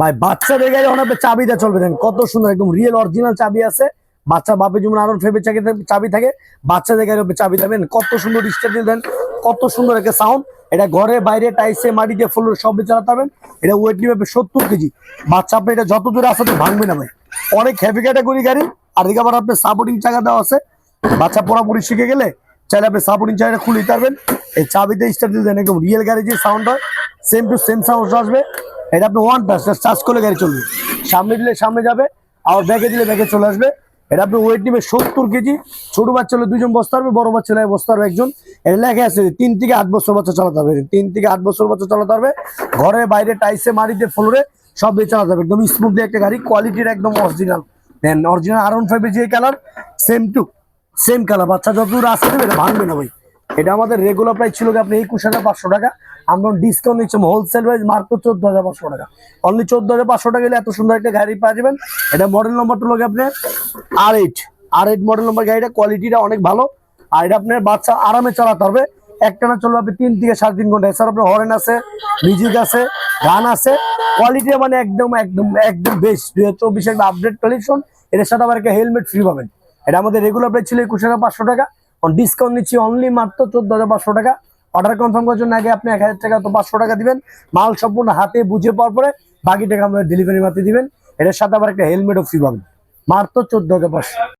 ভাই বাচ্চাদের গাড়ি অনেক চাবি চাবিটা চলবে, দেখেন কত সুন্দর একদম রিয়েল অরিজিনাল চাবি আছে। বাচ্চা বাপের যেমন আরন ফেবে চাবি থাকে বাচ্চাদের গাড়ির উপরে চাবি দেবেন কত সুন্দর স্টেট দেন, কত সুন্দর একটা সাউন্ড এটা ঘরে বাইরে টাইসে মাটিতে ফুল সবে চালাতে পারবেন। এটা ওয়েট নিবে সত্তর কেজি। বাচ্চা আপনি এটা যত দূরে আসতে ভাঙবে না ভাই। অনেক হেভি ক্যাটাগরি গাড়ি, আর এদিকে আবার আপনার সাপোর্টিং চাকা দেওয়া আছে। বাচ্চা পুরোপুরি শিখে গেলে চাইলে আপনি সাপোর্টিং চাকাটা খুলে দিতে পারবেন এই চাবিতে স্টার্ট দেন, একদম রিয়েল গাড়ি যে সাউন্ড হয় সেম টু সেম সাউন্ড আসবে। এটা আপনি ওয়ান টাচ চার্জ করলে গাড়ি চলবে। সামনে দিলে সামনে যাবে আর ব্যাগে দিলে ব্যাগে চলে আসবে। এটা আপনি ওয়েট নিবে সত্তর কেজি। ছোট বাচ্চা হলে দুজন বসতে পারবে, বড় বাচ্চা হলে বসতে পারবে একজন। এটা লেখা আছে তিন থেকে আট বছর বাচ্চা চালাতে হবে। তিন থেকে আট বছর বাচ্চা চালাতে পারবে ঘরে বাইরে টাইসে মাটিতে ফ্লোরে সব দিয়ে চালাতে হবে। একদম স্মুথলি একটা গাড়ি কোয়ালিটির একদম অরিজিনাল দেন অরিজিনাল আর ওয়ান ফাইভের যে colour same to same colour বাচ্চা যত দূর আসতে দেবে, এটা ভাঙবে না ভাই। এটা আমাদের রেগুলার প্রাইস ছিল আপনি একুশ হাজার পাঁচশো টাকা? আমরা ডিসকাউন্ট নিচ্ছি হোলসেল প্রাইস মাত্র চোদ্দ হাজার পাঁচশো টাকা। অনলি চোদ্দ হাজার পাঁচশো টাকা এত সুন্দর একটা গাড়ি পাওয়া যাবেন। এটা মডেল নম্বরটা লোক আপনার? R eight R eight model number গাড়িটা কোয়ালিটিটা অনেক ভালো। আর এটা আপনার বাচ্চা আরামে চালাতে পারবে। একটানা চলবে আপনি তিন থেকে সাড়ে তিন ঘণ্টা এছাড়া আপনার হরেন আছে মিউজিক আছে, গান আছে। কোয়ালিটি মানে একদম একদম একদম বেস্ট দুই হাজার চব্বিশ একটা আপডেট কালেকশন এটার সাথে আবার একটা হেলমেট ফ্রি পাবেন। এটা আমাদের রেগুলার প্রাইস ছিল একুশ হাজার পাঁচশো টাকা। ডিসকাউন্ট নিচ্ছি অনলি মাত্র চোদ্দ হাজার পাঁচশো টাকা। অর্ডার কনফার্ম করার জন্য আগে আপনি এক হাজার টাকা তো পাঁচশো টাকা দিবেন। মাল সম্পূর্ণ হাতে বুঝে পাওয়ার পরে বাকি টাকা আমাদের ডেলিভারি মাতে দিবেন। এটার সাথে আবার একটা হেলমেটও ফ্রি পাবেন। মাত্র চোদ্দ হাজার পাঁচশো।